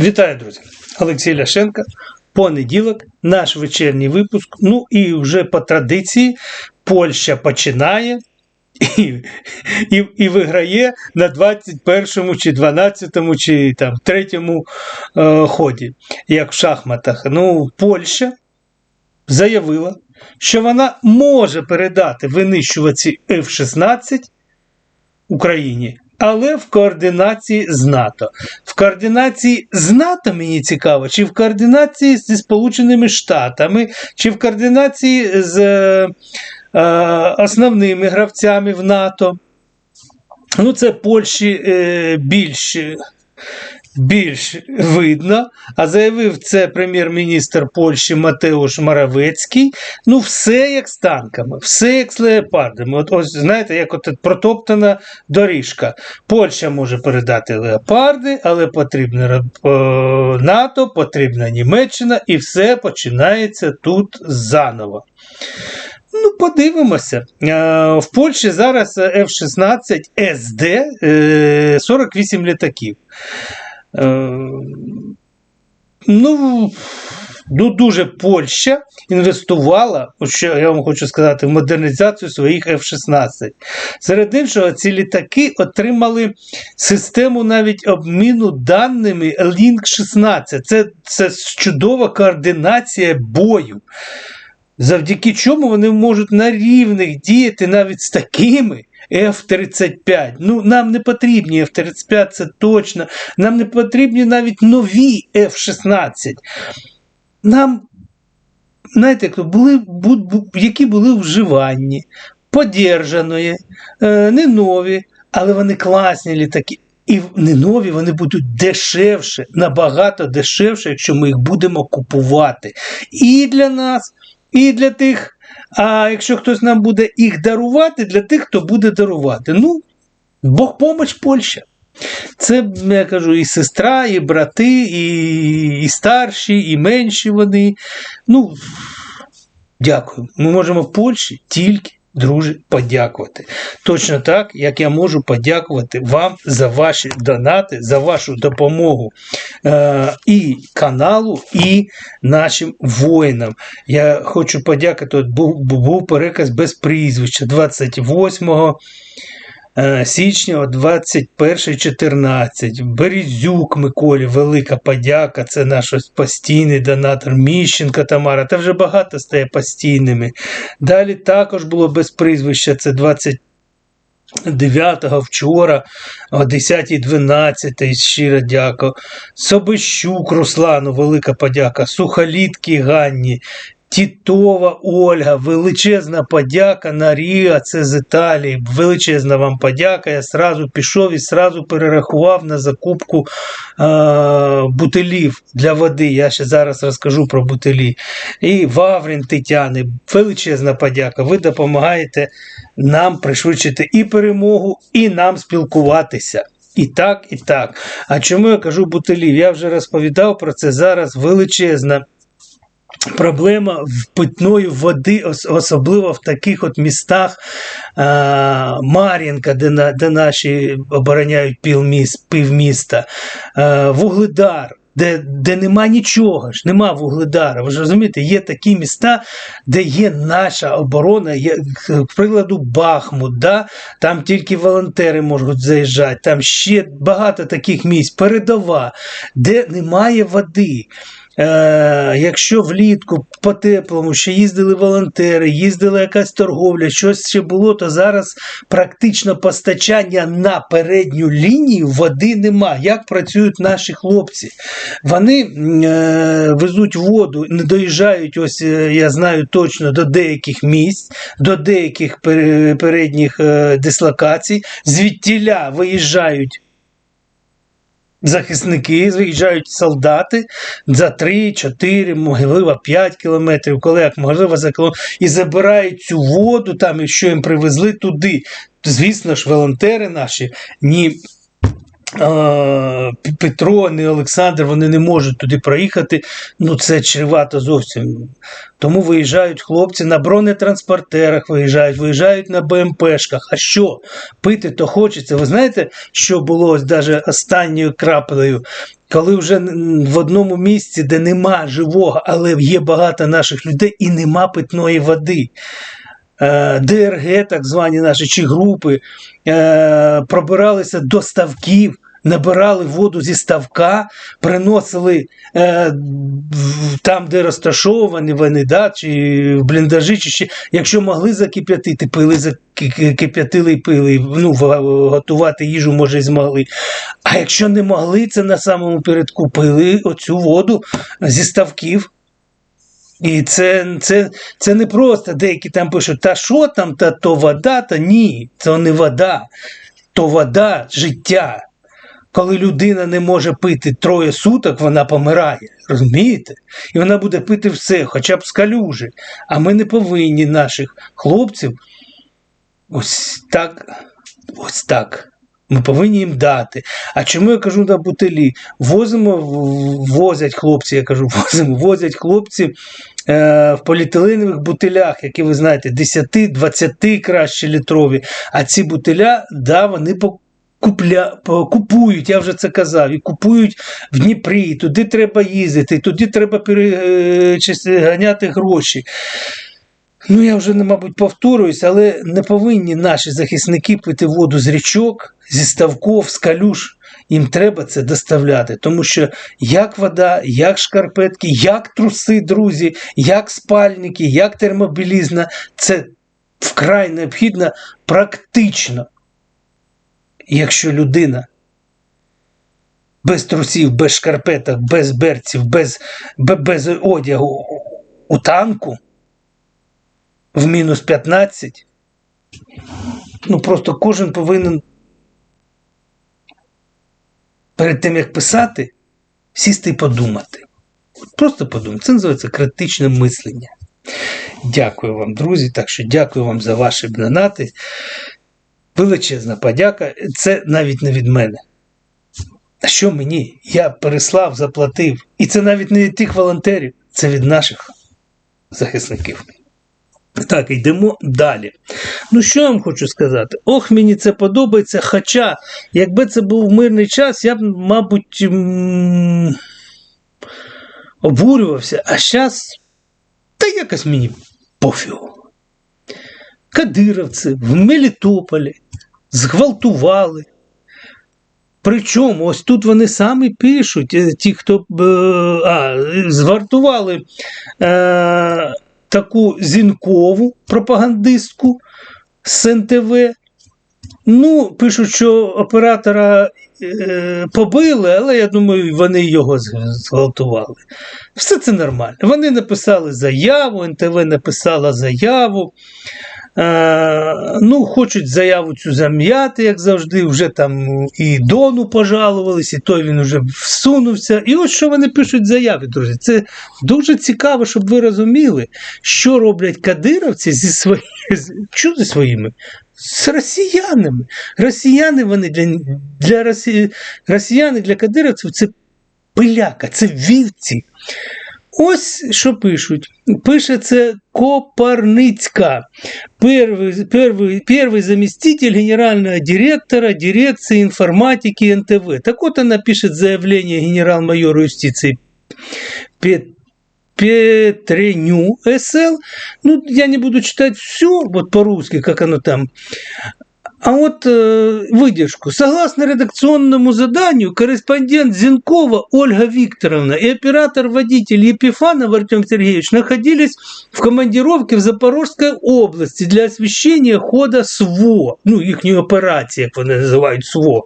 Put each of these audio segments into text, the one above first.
Вітаю, друзі! Олексій Ляшенко. Понеділок, наш вечірній випуск. Ну і вже по традиції Польща починає і, і, і виграє на 21 чи 12 чи там 3 е, ході, як в шахматах. Ну, Польща заявила, що вона може передати винищувачі F-16 Україні, але в координації з НАТО. В координації з НАТО мені цікаво, чи в координації зі Сполученими Штатами, чи в координації з е, е, основними гравцями в НАТО. Ну, це Польщі е, більш. Більш видно, а заявив це прем'єр-міністр Польщі Матеуш Моравецький. Ну, все як з танками, все як з леопардами. От ось знаєте, як от протоптана доріжка. Польща може передати леопарди, але потрібно е, НАТО, потрібна Німеччина, і все починається тут заново. Ну, подивимося. Е, В Польщі зараз F-16 СД 48 літаків. Е, Ну, ну, дуже Польща інвестувала, що я вам хочу сказати, в модернізацію своїх F-16. Серед іншого, ці літаки отримали систему навіть обміну даними Link 16. Це, це чудова координація бою. Завдяки чому вони можуть на рівних діяти навіть з такими F-35. Ну, нам не потрібні F-35, це точно. Нам не потрібні навіть нові F-16. Нам, знаєте, були, бу, бу, які були вживанні, подержаної, е, не нові, але вони класні літаки. І не нові, вони будуть дешевше, набагато дешевше, якщо ми їх будемо купувати. І для нас, і для тих. А якщо хтось нам буде їх дарувати, для тих, хто буде дарувати. Ну, Бог помощ Польща. Це, я кажу, і сестра, і брати, і, і старші, і менші вони. Ну, дякую. Ми можемо в Польщі тільки. Друже, подякувати. Точно так, як я можу подякувати вам за ваші донати, за вашу допомогу е, і каналу, і нашим воїнам. Я хочу подякувати. От був, був переказ без прізвища 28 е, січня о 21.14. Березюк Миколі, велика подяка. Це наш ось постійний донатор Міщенко Тамара. Та вже багато стає постійними. Далі також було без прізвища. Це 20. 9-го вчора о 10.12 щиро дяка. Собищук Руслану, велика подяка. Сухолітки Ганні, Тітова Ольга, величезна подяка на Ріа, це з Італії. Величезна вам подяка. Я сразу пішов і сразу перерахував на закупку е- бутилів для води. Я ще зараз розкажу про бутилі. І Ваврін Тетяни, величезна подяка. Ви допомагаєте нам пришвидшити і перемогу, і нам спілкуватися. І так, і так. А чому я кажу бутилів? Я вже розповідав про це зараз величезна. Проблема в питної води, особливо в таких от містах а, Мар'їнка, де на, де наші обороняють півміст, півміста, а, Вугледар, де де нема нічого ж, нема Вугледара. Ви ж розумієте, є такі міста, де є наша оборона, є, к прикладу, Бахмут, да? там тільки волонтери можуть заїжджати, там ще багато таких місць, передова, де немає води. Е, Якщо влітку по теплому ще їздили волонтери, їздила якась торговля, щось ще було, то зараз практично постачання на передню лінію води нема. Як працюють наші хлопці? Вони е, везуть воду, не доїжджають, ось е, я знаю точно до деяких місць, до деяких передніх дислокацій, звідтіля виїжджають. Захисники виїжджають солдати за 3, 4, можливо, 5 кілометрів, коли як можливо за кілометр, і забирають цю воду, там, що їм привезли туди. Звісно ж, волонтери наші ні Петро, ні Олександр, вони не можуть туди проїхати. Ну це чревато зовсім. Тому виїжджають хлопці на бронетранспортерах, виїжджають, виїжджають на БМПшках. А що? Пити то хочеться. Ви знаєте, що було ось даже останньою краплею? Коли вже в одному місці, де нема живого, але є багато наших людей і нема питної води. Е, ДРГ, так звані наші чи групи, е, пробиралися до ставків, набирали воду зі ставка, приносили е, там, де розташовані вони, да, чи в бліндажі, чи ще, якщо могли закип'ятити, пили, заки- кип'ятили і пили, ну, готувати їжу, може, і змогли. А якщо не могли, це на самому передку пили оцю воду зі ставків. І це, це, це не просто деякі там пишуть, та що там, та то вода, та ні, це не вода, то вода життя. Коли людина не може пити троє суток, вона помирає. Розумієте? І вона буде пити все, хоча б з. А ми не повинні наших хлопців ось так, ось так. Ми повинні їм дати. А чому я кажу на бутилі? Возимо, возять хлопці, я кажу, возимо, возять хлопці е, в поліетиленових бутилях, які ви знаєте, 10-20 краще літрові. А ці бутиля, да, вони по. Купля, купують, я вже це казав, і купують в Дніпрі, туди треба їздити, туди треба переганяти гроші. Ну, я вже, мабуть, повторююсь, але не повинні наші захисники пити воду з річок, зі ставков, з калюш. Їм треба це доставляти, тому що як вода, як шкарпетки, як труси, друзі, як спальники, як термобілізна, це вкрай необхідно практично. Якщо людина без трусів, без шкарпеток, без берців, без, без одягу у танку в мінус 15, ну просто кожен повинен перед тим, як писати, сісти і подумати. Просто подумати. Це називається критичне мислення. Дякую вам, друзі. Так що дякую вам за ваші донати. Величезна подяка. Це навіть не від мене. Що мені? Я переслав, заплатив. І це навіть не від тих волонтерів, це від наших захисників. Так, йдемо далі. Ну, що я вам хочу сказати? Ох, мені це подобається. Хоча, якби це був мирний час, я б, мабуть, обурювався, а зараз та якось мені пофігу. Кадировці в Мелітополі зґвалтували. Причому ось тут вони самі пишуть, е, ті, хто е, а, звартували е, таку зінкову пропагандистку з НТВ. Ну, пишуть, що оператора е, побили, але я думаю, вони його зґвалтували. Все це нормально. Вони написали заяву, НТВ написала заяву. Е, ну, хочуть заяву цю зам'яти, як завжди, вже там і Дону пожалувались, і той він вже всунувся. І ось що вони пишуть в заяві, друзі. Це дуже цікаво, щоб ви розуміли, що роблять кадировці зі що зі своїми? З росіянами. Росіяни вони для, для росі... росіяни для кадировців це пиляка, це вівці. Ось що пишуть. Пише це Копарницька, первый, первый, первый заместитель генерального директора дирекции информатики НТВ. Так вот она пишет заявление генерал-майору юстиции Пет- Петреню СЛ. Ну, я не буду читать все вот по-русски, как оно там. А вот э, выдержку. Согласно редакционному заданию, корреспондент Зинкова Ольга Викторовна и оператор-водитель Епифанов Артем Сергеевич находились в командировке в Запорожской области для освещения хода СВО, ну, их операции, как вони называют СВО.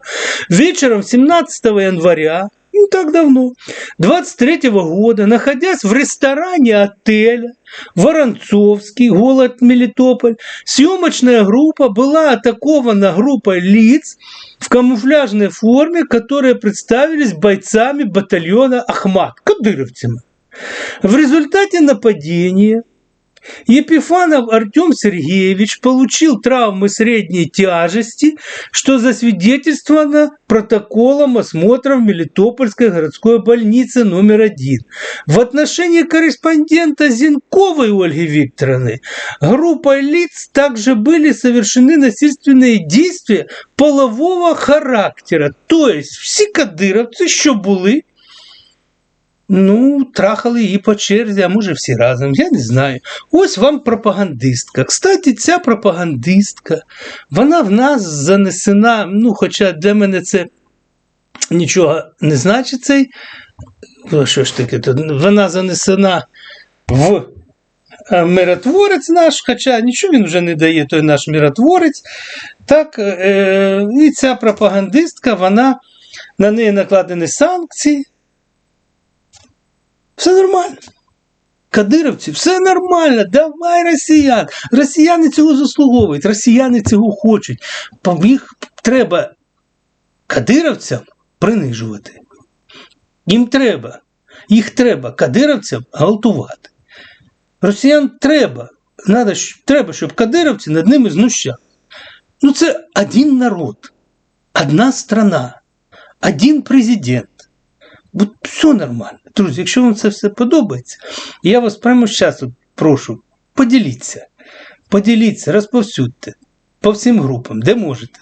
Вечером 17 января, не так давно, 23 года, находясь в ресторане отеля Воронцовский, город Мелитополь, съемочная группа была атакована группой лиц в камуфляжной форме, которые представились бойцами батальона Ахмат, кадыровцами. В результате нападения Епифанов Артем Сергеевич получил травмы средней тяжести, что засвидетельствовано протоколом осмотра в Мелитопольской городской больнице номер один. В отношении корреспондента Зинковой Ольги Викторовны группой лиц также были совершены насильственные действия полового характера. То есть всі кадировці, що були, Ну, трахали її по черзі, а може всі разом, я не знаю. Ось вам пропагандистка. Кстати, ця пропагандистка, вона в нас занесена, ну, хоча для мене це нічого не значить цей. Що ж таке? Вона занесена в е, миротворець наш, хоча нічого він вже не дає, той наш миротворець. Так, е, і ця пропагандистка, вона на неї накладені санкції. Все нормально. Кадировці, все нормально, давай росіян. Росіяни цього заслуговують, росіяни цього хочуть. Їх треба кадировцям принижувати. Їм треба. Їх треба кадировцям гвалтувати. Росіян треба. Надо, треба, щоб кадировці над ними знущали. Ну, це один народ, одна страна, один президент. От все нормально. Друзі, якщо вам це все подобається, я вас прямо зараз прошу, поділіться. Поділіться, розповсюдьте по всім групам, де можете.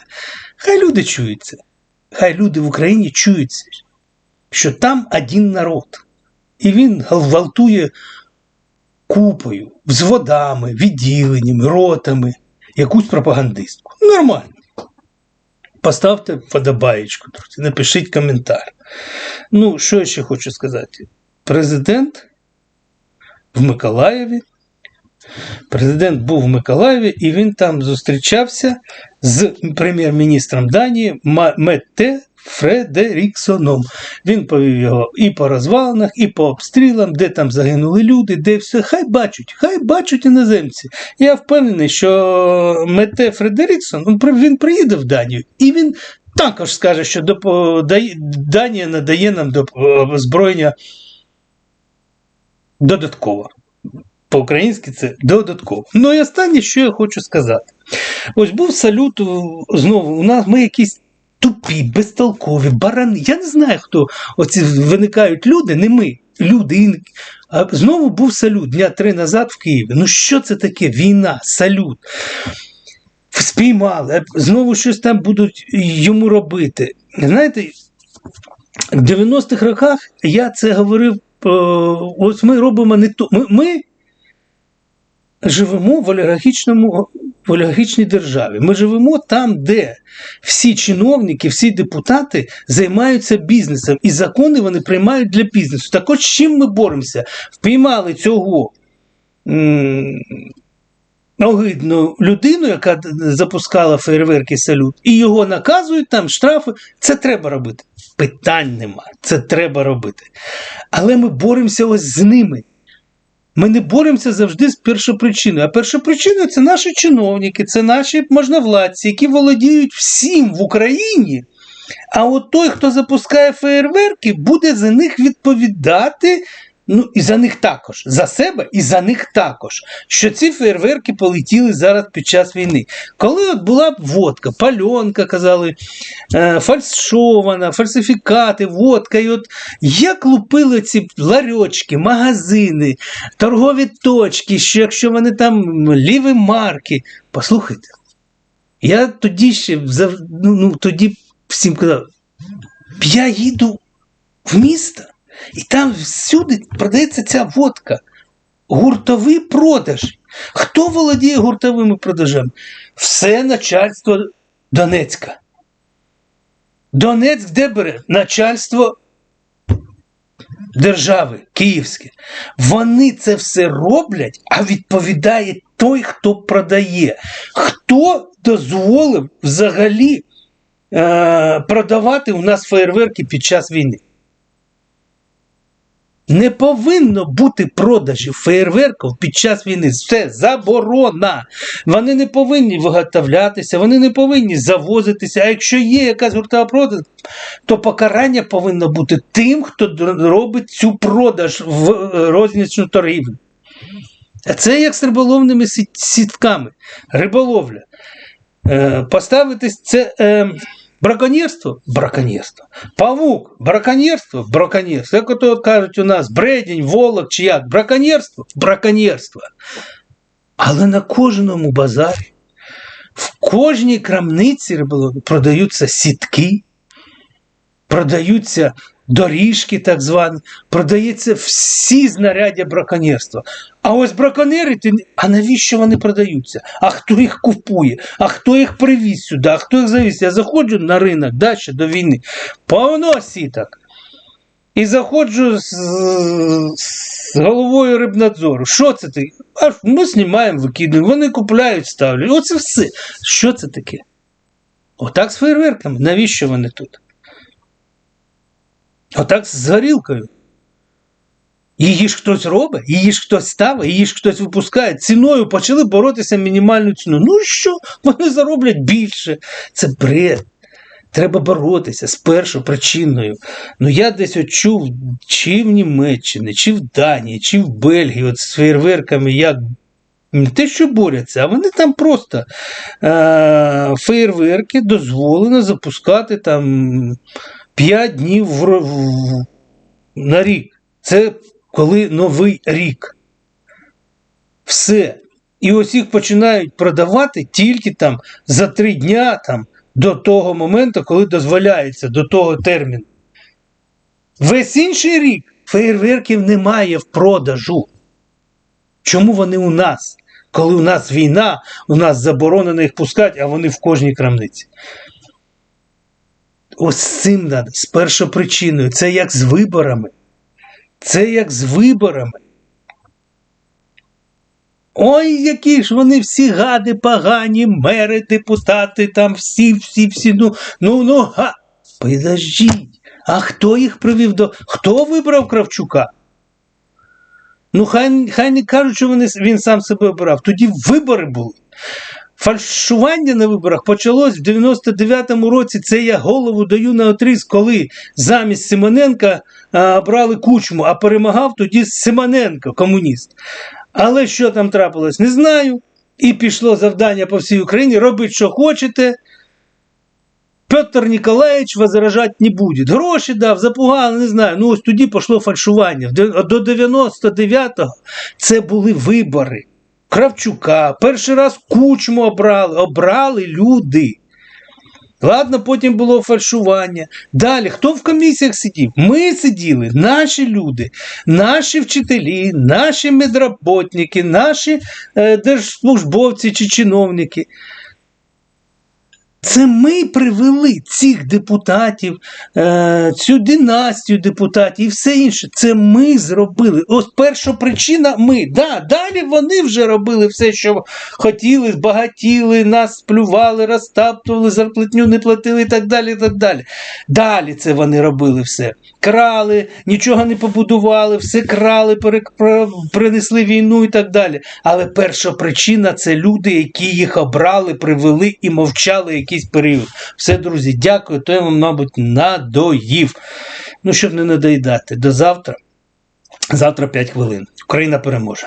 Хай люди чуються. Хай люди в Україні чуються, що там один народ. І він гвалтує купою, взводами, відділеннями, ротами, якусь пропагандистку. Нормально. Поставте вподобаєчку, напишіть коментар. Ну, що я ще хочу сказати? Президент в Миколаєві. Президент був в Миколаєві і він там зустрічався з прем'єр-міністром Данії мете. Фредеріксоном. Він повів його і по розвалинах, і по обстрілам, де там загинули люди, де все. Хай бачать, хай бачать іноземці. Я впевнений, що Мете Фредеріксон ну, він приїде в Данію і він також скаже, що Данія надає нам доп- озброєння додатково. По-українськи це додатково. Ну і останнє, що я хочу сказати. Ось був салют знову. У нас ми якісь тупі, безтолкові, барани. Я не знаю, хто оці виникають люди, не ми, люди. А знову був салют дня три назад в Києві. Ну що це таке? Війна, салют. Спіймали, знову щось там будуть йому робити. Знаєте, в 90-х роках я це говорив. е, Ось ми робимо не то. Ми, ми живемо в олігархічному в олігархічній державі. Ми живемо там, де всі чиновники, всі депутати займаються бізнесом, і закони вони приймають для бізнесу. Так от з чим ми боремося? Впіймали цього огидну людину, яка запускала фейерверки салют, і його наказують там штрафи. Це треба робити. Питань нема. Це треба робити. Але ми боремося ось з ними. Ми не боремося завжди з першопричиною. А першопричиною це наші чиновники, це наші можновладці, які володіють всім в Україні. А от той, хто запускає феєрверки, буде за них відповідати. Ну і за них також, за себе і за них також. Що ці фейерверки полетіли зараз під час війни. Коли от була водка, пальонка, казали, е, фальшована, фальсифікати, водка. І от як лупили ці ларьочки, магазини, торгові точки, що якщо вони там ліві марки. Послухайте, я тоді ще ну, ну, тоді всім казав, я їду в місто, і там всюди продається ця водка. Гуртовий продаж. Хто володіє гуртовими продажами? Все начальство Донецька. Донецьк де бере? Начальство держави київське. Вони це все роблять, а відповідає той, хто продає. Хто дозволив взагалі е, продавати у нас феєрверки під час війни? Не повинно бути продажів феєрверків під час війни. Це заборона. Вони не повинні виготовлятися, вони не повинні завозитися. А якщо є якась гуртова продаж, то покарання повинно бути тим, хто робить цю продаж в е, рознічну торгівлю. А це як з риболовними сітками. Риболовля. Е, поставити це е, браконьєрство браконьєрство. Павук, браконьєрство браконьєрство. Як ото кажуть у нас бредінь, волок чи як, браконьєрство браконьєрство. Але на кожному базарі, в кожній крамниці риболовлі продаються сітки, продаються Доріжки, так звані, продаються всі знаряддя браконьєрства. А ось браконьєри, а навіщо вони продаються? А хто їх купує? А хто їх привіз сюди? А хто їх завіз? Я заходжу на ринок да, ще до війни, повно сіток. І заходжу з, з головою рибнадзору. Що це таке? А ми знімаємо, викидаємо, вони купляють, ставлять. Оце все. Що це таке? Отак з фейерверками. Навіщо вони тут? Отак з горілкою. Її ж хтось робить, її ж хтось ставить, її ж хтось випускає. Ціною почали боротися мінімальну ціну. Ну що? Вони зароблять більше. Це бред. Треба боротися з першою причиною. Ну я десь от чи в Німеччині, чи в Данії, чи в Бельгії, от з фейерверками, як не те, що борються, а вони там просто е- фейерверки дозволено запускати там 5 днів в, на рік. Це коли новий рік. Все. І ось їх починають продавати тільки там за три дня там, до того моменту, коли дозволяється, до того терміну. Весь інший рік фейерверків немає в продажу. Чому вони у нас? Коли у нас війна, у нас заборонено їх пускати, а вони в кожній крамниці. Ось цим треба, з першопричиною. Це як з виборами. Це як з виборами. Ой, які ж вони всі гади, погані, мери, депутати, там всі, всі, всі. Ну, ну, ну, га. Подождіть, а хто їх привів до. Хто вибрав Кравчука? Ну, хай, хай не кажуть, що вони, він сам себе обирав. Тоді вибори були. Фальшування на виборах почалось в 99-му році. Це я голову даю на отріз, коли замість Симоненка а, брали кучму, а перемагав тоді Симоненко, комуніст. Але що там трапилось, не знаю. І пішло завдання по всій Україні. Робіть, що хочете. Петр Ніколаєвич возражати не буде. Гроші дав, запугали, не знаю. Ну ось тоді пішло фальшування. До 99-го це були вибори. Кравчука, перший раз кучму обрали, обрали люди. Ладно, потім було фальшування. Далі, хто в комісіях сидів? Ми сиділи, наші люди, наші вчителі, наші медработники, наші е, держслужбовці чи чиновники. Це ми привели цих депутатів, е, цю династію депутатів і все інше. Це ми зробили. Ось перша причина ми. Да, далі вони вже робили все, що хотіли, збагатіли, нас сплювали, розтаптували, зарплатню не платили і так далі. так Далі Далі це вони робили все. Крали, нічого не побудували, все крали, принесли війну і так далі. Але перша причина це люди, які їх обрали, привели і мовчали якийсь період. Все, друзі, дякую. То я вам, мабуть, надоїв. Ну, щоб не надоїдати. До завтра. Завтра 5 хвилин. Україна переможе.